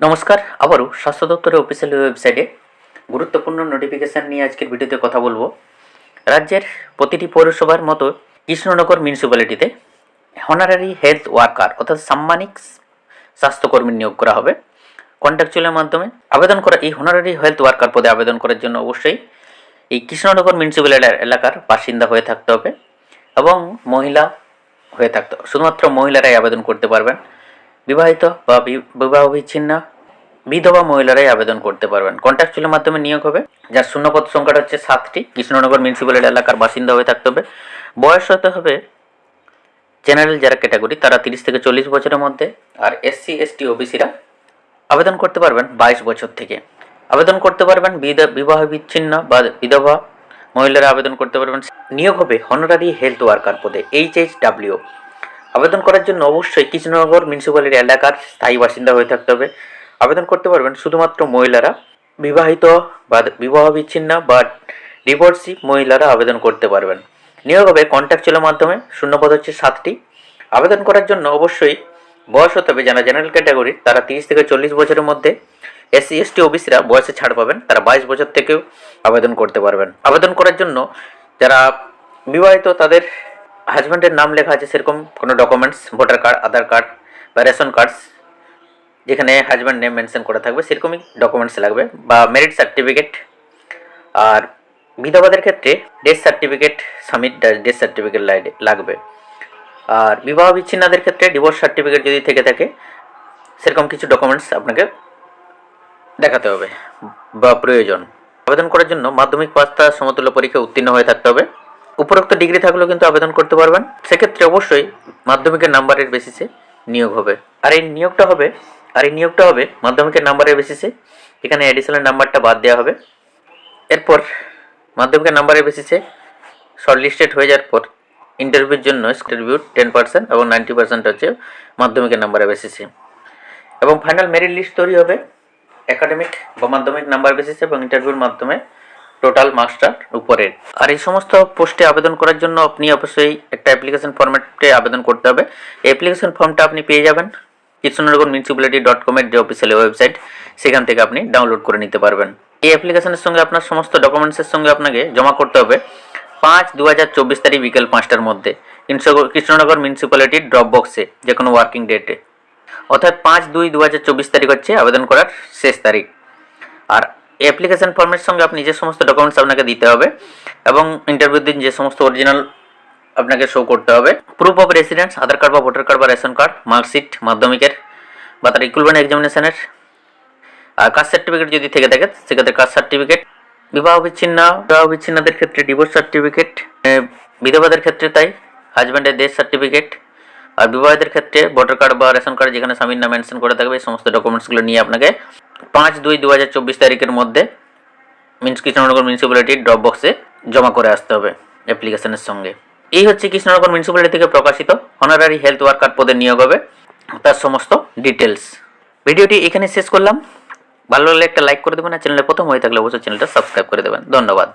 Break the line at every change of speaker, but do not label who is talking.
নমস্কার, আবারও স্বাস্থ্য দপ্তরের অফিসিয়াল ওয়েবসাইটে গুরুত্বপূর্ণ নোটিফিকেশান নিয়ে আজকের ভিডিওতে কথা বলব। রাজ্যের প্রতিটি পৌরসভার মতো কৃষ্ণনগর মিউনিসিপ্যালিটিতে হনারারি হেলথ ওয়ার্কার অর্থাৎ সাম্মানিক স্বাস্থ্যকর্মী নিয়োগ করা হবে। কন্ট্রাকচুয়ালের মাধ্যমে আবেদন করা, এই হনারারি হেলথ ওয়ার্কার পদে আবেদন করার জন্য অবশ্যই এই কৃষ্ণনগর মিউনিসিপ্যালিটি এলাকার বাসিন্দা হয়ে থাকতে হবে এবং মহিলা হয়ে থাকতে শুধুমাত্র মহিলারাই আবেদন করতে পারবেন। বিবাহিত বা বিবাহ বিচ্ছিন্ন বিধবা মহিলারাই আবেদন করতে পারবেন। কন্ট্যাক্ট কন্ট্রাকচুয়ালের মাধ্যমে নিয়োগ হবে, যার শূন্যপদ সংখ্যাটা হচ্ছে সাতটি। কৃষ্ণনগর মিউনিসিপ্যালিটি এলাকার বাসিন্দা হয়ে থাকতে হবে। বয়স হতে হবে জেনারেল যারা ক্যাটাগরি তারা তিরিশ থেকে চল্লিশ বছরের মধ্যে, আর এসসি এসটি ওবিসিরা আবেদন করতে পারবেন বাইশ বছর থেকে। আবেদন করতে পারবেন বিবাহ বিচ্ছিন্ন বা বিধবা মহিলারা আবেদন করতে পারবেন। নিয়োগ হবে হনারারি হেলথ ওয়ার্কার পদে এইচ এইচ ডাব্লিউ আবেদন করার জন্য অবশ্যই কৃষ্ণনগর মিউনিসিপ্যালিটি এলাকার স্থায়ী বাসিন্দা হয়ে থাকতে হবে। আবেদন করতে পারবেন শুধুমাত্র মহিলারা। বিবাহিত বা বিবাহ বিচ্ছিন্ন বা ডিভোর্সি মহিলারা আবেদন করতে পারবেন। নিয়োগ হবে কন্ট্রাকচুয়ালের মাধ্যমে, শূন্যপদ হচ্ছে সাতটি। আবেদন করার জন্য অবশ্যই বয়স হতে হবে যারা জেনারেল ক্যাটাগরি তারা তিরিশ থেকে চল্লিশ বছরের মধ্যে এসসি, এসটি, ওবিসিরা বয়সে ছাড় পাবেন। তারা বাইশ বছর থেকেও আবেদন করতে পারবেন। আবেদন করার জন্য যারা বিবাহিত, তাদের হাজব্যান্ডের নাম লেখা আছে সেরকম কোনো documents voter card Aadhaar card বা রেশন কার্ডস যেখানে হাজব্যান্ড নেম মেনশন করা থাকবে, সেরকমই ডকুমেন্টস লাগবে বা মেরিট সার্টিফিকেট আর বিধবাদের ক্ষেত্রে death certificate submit death certificate লাগবে। আর বিবাহ বিচ্ছিন্নদের ক্ষেত্রে ডিভোর্স সার্টিফিকেট যদি থেকে থাকে, সেরকম কিছু ডকুমেন্টস আপনাকে দেখাতে হবে বা প্রয়োজন। আবেদন করার জন্য মাধ্যমিক তার সমতুল্য পরীক্ষা উত্তীর্ণ হয়ে থাকতে হবে। উপরোক্ত ডিগ্রি থাকলেও কিন্তু আবেদন করতে পারবেন। সেক্ষেত্রে অবশ্যই মাধ্যমিকের নাম্বারের বেসিসে নিয়োগ হবে। আর এই নিয়োগটা হবে, আর এই নিয়োগটা হবে মাধ্যমিকের নাম্বারের বেসিসে এখানে অ্যাডিশনাল নাম্বারটা বাদ দেওয়া হবে। এরপর মাধ্যমিকের নাম্বারের বেসিসে শর্টলিস্টেড হয়ে যাওয়ার পর ইন্টারভিউর জন্য ইন্টারভিউ টেন পার্সেন্ট এবং নাইনটি পার্সেন্ট হচ্ছে মাধ্যমিকের নাম্বারের বেসিসে এবং ফাইনাল মেরিট লিস্ট তৈরি হবে একাডেমিক বা মাধ্যমিক নাম্বার বেসিসে এবং ইন্টারভিউর মাধ্যমে টোটাল মার্কসটার উপরে। আর এই সমস্ত পোস্টে আবেদন করার জন্য আপনি অবশ্যই একটা অ্যাপ্লিকেশন ফর্ম্যাটে আবেদন করতে হবে। অ্যাপ্লিকেশন ফর্মটা আপনি পেয়ে যাবেন কৃষ্ণনগর মিউনিসিপ্যালিটি ডট কমের যে অফিসিয়াল ওয়েবসাইট সেখান থেকে আপনি ডাউনলোড করে নিতে পারবেন। এই অ্যাপ্লিকেশনের সঙ্গে আপনার সমস্ত ডকুমেন্টসের সঙ্গে আপনাকে জমা করতে হবে পাঁচ দু হাজার চব্বিশ তারিখ বিকেল পাঁচটার মধ্যে কৃষ্ণনগর মিউনিসিপ্যালিটির ড্রপ বক্সে যে কোনো ওয়ার্কিং ডেটে অর্থাৎ পাঁচ দুই দু হাজার চব্বিশ তারিখ হচ্ছে আবেদন করার শেষ তারিখ। আর অ্যাপ্লিকেশন ফর্মের সঙ্গে আপনি যে সমস্ত ডকুমেন্টস আপনাকে দিতে হবে এবং ইন্টারভিউ দিন যে সমস্ত অরিজিনাল আপনাকে শো করতে হবে। Proof of residence Aadhaar card বা ভোটার কার্ড বা রেশন কার্ড মার্কশিট মাধ্যমিকের বা তার ইকুইভ্যালেন্ট এক্সামিনেশনের আর কাস্ট সার্টিফিকেট যদি থেকে থাকে, সেক্ষেত্রে কাস্ট সার্টিফিকেট বিবাহ বিচ্ছিন্ন, বিবাহ বিচ্ছিন্নদের ক্ষেত্রে ডিভোর্স সার্টিফিকেট বিধবাদের ক্ষেত্রে তাই হাজব্যান্ডের ডেথ সার্টিফিকেট আর বিবাহিতের ক্ষেত্রে ভোটার কার্ড বা রেশন কার্ড যেখানে স্বামীর নাম মেনশন করে থাকবে, এই সমস্ত ডকুমেন্টসগুলো নিয়ে আপনাকে পাঁচ দুই দু হাজার চব্বিশ তারিখের মধ্যে মিন্স কৃষ্ণনগর মিউনিসিপ্যালিটির ড্রপ বক্সে জমা করে আসতে হবে অ্যাপ্লিকেশনের সঙ্গে। এই হচ্ছে কৃষ্ণনগর মিউনিসিপ্যালিটি থেকে প্রকাশিত অনারারি হেলথ ওয়ার্কার পদে নিয়োগ হবে তার সমস্ত ডিটেলস ভিডিওটি এখানে শেষ করলাম। ভালো লাগলে একটা লাইক করে দেবেন আর চ্যানেলে প্রথম হয়ে থাকলে অবশ্যই চ্যানেলটা সাবস্ক্রাইব করে দেবেন। ধন্যবাদ।